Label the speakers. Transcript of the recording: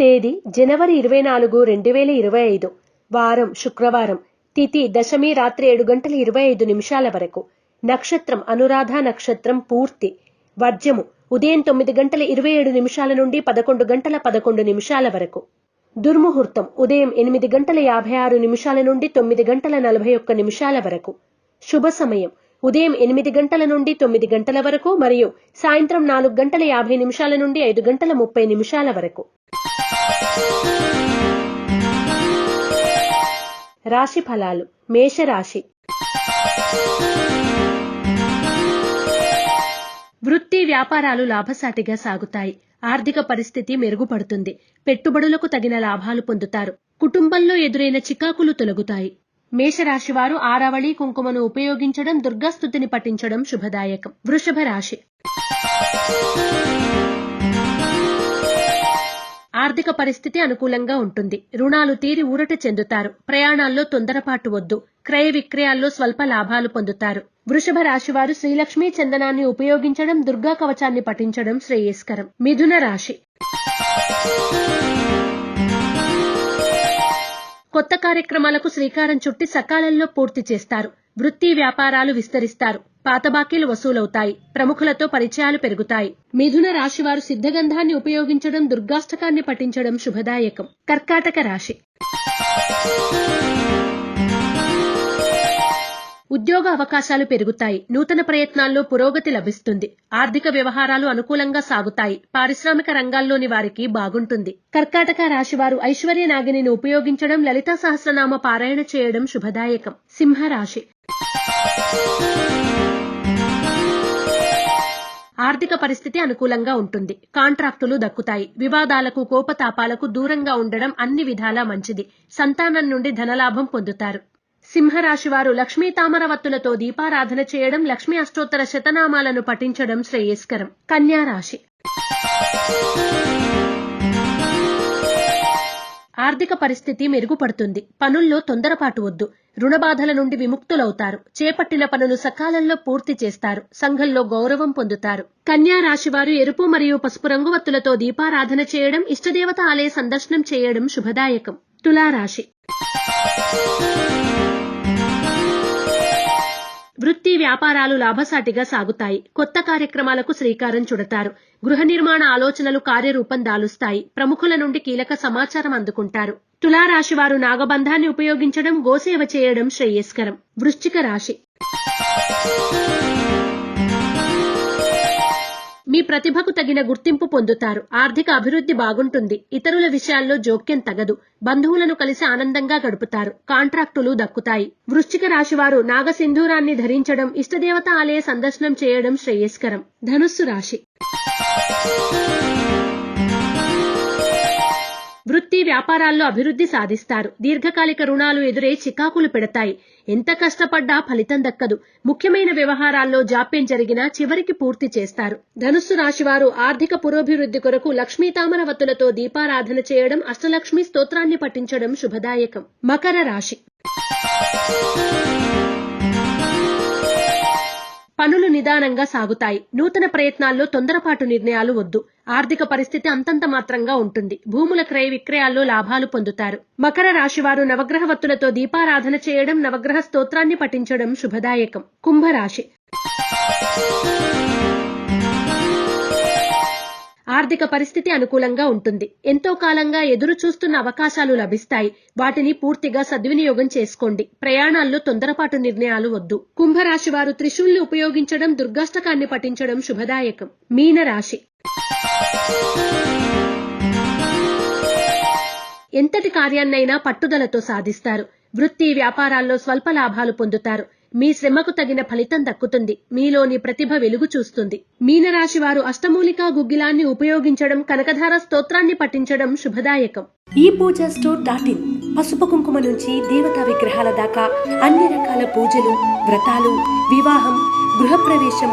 Speaker 1: తేదీ జనవరి ఇరవై నాలుగు రెండు వేల ఇరవై ఐదు. వారం శుక్రవారం. తిథి దశమి రాత్రి ఏడు గంటల ఇరవై ఐదు నిమిషాల వరకు. నక్షత్రం అనురాధ నక్షత్రం పూర్తి. వర్జము ఉదయం తొమ్మిది గంటల ఇరవై ఏడు నిమిషాల నుండి పదకొండు గంటల పదకొండు నిమిషాల వరకు. దుర్ముహూర్తం ఉదయం ఎనిమిది గంటల యాభై ఆరు నిమిషాల నుండి తొమ్మిది గంటల నలభై ఒక్క నిమిషాల వరకు. శుభ సమయం ఉదయం ఎనిమిది గంటల నుండి తొమ్మిది గంటల వరకు మరియు సాయంత్రం నాలుగు గంటల యాభై నిమిషాల నుండి ఐదు గంటల ముప్పై నిమిషాల వరకు. రాశి ఫలాలు. మేషరాశి. వృత్తి వ్యాపారాలు లాభసాటిగా సాగుతాయి. ఆర్థిక పరిస్థితి మెరుగుపడుతుంది. పెట్టుబడులకు తగిన లాభాలు పొందుతారు. కుటుంబంలో ఎదురైన చికాకులు తొలగుతాయి. మేషరాశి వారు ఆరావళి కుంకుమను ఉపయోగించడం దుర్గాస్థుతిని పఠించడం శుభదాయకం. వృషభ రాశి. ఆర్థిక పరిస్థితి అనుకూలంగా ఉంటుంది. రుణాలు తీరి ఊరట చెందుతారు. ప్రయాణాల్లో తొందరపాటు వద్దు. క్రయ విక్రయాల్లో స్వల్ప లాభాలు పొందుతారు. వృషభ రాశి వారు శ్రీలక్ష్మీ చందనాన్ని ఉపయోగించడం దుర్గా కవచాన్ని పఠించడం శ్రేయస్కరం. మిథున రాశి. కొత్త కార్యక్రమాలకు శ్రీకారం చుట్టి సకాలంలో పూర్తి చేస్తారు. వృత్తి వ్యాపారాలు విస్తరిస్తారు. పాత బాకీలు వసూలవుతాయి. ప్రముఖులతో పరిచయాలు పెరుగుతాయి. మిథున రాశి వారు సిద్ధగంధాన్ని ఉపయోగించడం దుర్గాష్టకాన్ని పఠించడం శుభదాయకం. కర్కాటక రాశి. ఉద్యోగ అవకాశాలు పెరుగుతాయి. నూతన ప్రయత్నాల్లో పురోగతి లభిస్తుంది. ఆర్థిక వ్యవహారాలు అనుకూలంగా సాగుతాయి. పారిశ్రామిక రంగాల్లోని వారికి బాగుంటుంది. కర్కాటక రాశి వారు ఐశ్వర్య నాగిని ఉపయోగించడం లలితా సహస్రనామ పారాయణ చేయడం శుభదాయకం. సింహరాశి. ఆర్థిక పరిస్థితి అనుకూలంగా ఉంటుంది. కాంట్రాక్టులు దక్కుతాయి. వివాదాలకు కోపతాపాలకు దూరంగా ఉండడం అన్ని విధాలా మంచిది. సంతానం నుండి ధనలాభం పొందుతారు. సింహరాశివారు లక్ష్మీ తామరవత్తులతో దీపారాధన చేయడం లక్ష్మీ అష్టోత్తర శతనామాలను పఠించడం శ్రేయస్కరం. కన్యా రాశి. ఆర్థిక పరిస్థితి మెరుగుపడుతుంది. పనుల్లో తొందరపాటు వద్దు రుణ బాధల నుండి విముక్తులవుతారు. చేపట్టిన పనులు సకాలంలో పూర్తి చేస్తారు. సంఘంలో గౌరవం పొందుతారు. కన్యా రాశి వారు ఎరుపు మరియు పసుపు రంగు వత్తులతో దీపారాధన చేయడం ఇష్టదేవత ఆలయ సందర్శనం చేయడం శుభదాయకం. తులారాశి. వృత్తి వ్యాపారాలు లాభసాటిగా సాగుతాయి. కొత్త కార్యక్రమాలకు శ్రీకారం చుడతారు. గృహ నిర్మాణ ఆలోచనలు కార్యరూపం దాలుస్తాయి. ప్రముఖుల నుండి కీలక సమాచారం అందుకుంటారు. తులారాశి వారు నాగబంధాన్ని ఉపయోగించడం గోసేవ చేయడం శ్రేయస్కరం. వృశ్చిక రాశి. మీ ప్రతిభకు తగిన గుర్తింపు పొందుతారు. ఆర్థిక అభివృద్ధి బాగుంటుంది. ఇతరుల విషయాల్లో జోక్యం తగదు. బంధువులను కలిసి ఆనందంగా గడుపుతారు. కాంట్రాక్టులు దక్కుతాయి. వృశ్చిక రాశి వారు నాగసింధూరాన్ని ధరించడం ఇష్టదేవత ఆలయ సందర్శనం చేయడం శ్రేయస్కరం. ధనుస్సు రాశి. వ్యాపారాల్లో అభివృద్ధి సాధిస్తారు. దీర్ఘకాలిక రుణాలు ఎదురై చికాకులు పెడతాయి. ఎంత కష్టపడ్డా ఫలితం దక్కదు. ముఖ్యమైన వ్యవహారాల్లో జాప్యం జరిగినా చివరికి పూర్తి చేస్తారు. ధనుస్సు రాశివారు ఆర్థిక పురోభివృద్ధి కొరకు లక్ష్మీతామరవతులతో దీపారాధన చేయడం అష్టలక్ష్మి స్తోత్రాన్ని పఠించడం శుభదాయకం. మకర రాశి పనులు నిదానంగా సాగుతాయి. నూతన ప్రయత్నాల్లో తొందరపాటు నిర్ణయాలు వద్దు. ఆర్థిక పరిస్థితి అంతంత మాత్రంగా ఉంటుంది. భూముల క్రయ విక్రయాల్లో లాభాలు పొందుతారు. మకర రాశివారు నవగ్రహ వత్తులతో దీపారాధన చేయడం నవగ్రహ స్తోత్రాన్ని పఠించడం శుభదాయకం. కుంభరాశి ఆర్థిక పరిస్థితి అనుకూలంగా ఉంటుంది. ఎంతో కాలంగా ఎదురు చూస్తున్న అవకాశాలు లభిస్తాయి. వాటిని పూర్తిగా సద్వినియోగం చేసుకోండి. ప్రయాణాల్లో తొందరపాటు నిర్ణయాలు వద్దు. కుంభరాశి వారు త్రిశూల్ని ఉపయోగించడం దుర్గాష్టకాన్ని పఠించడం శుభదాయకం. మీన రాశి ఎంతటి కార్యాన్నైనా పట్టుదలతో సాధిస్తారు. వృత్తి వ్యాపారాల్లో స్వల్ప లాభాలు పొందుతారు. మీ శ్రమకు తగిన ఫలితం దక్కుతుంది. మీలోని ప్రతిభ వెలుగు చూస్తుంది. మీనరాశి వారు అష్టమూలికా గుగ్గిలాన్ని ఉపయోగించడం కనకధార స్తోత్రాన్ని పఠించడం శుభదాయకం.
Speaker 2: ఈ పూజ స్టోర్ డాట్ ఇన్ పసుపు కుంకుమ నుంచి దేవతా విగ్రహాల దాకా అన్ని రకాల పూజలు వ్రతాలు వివాహం గృహప్రవేశం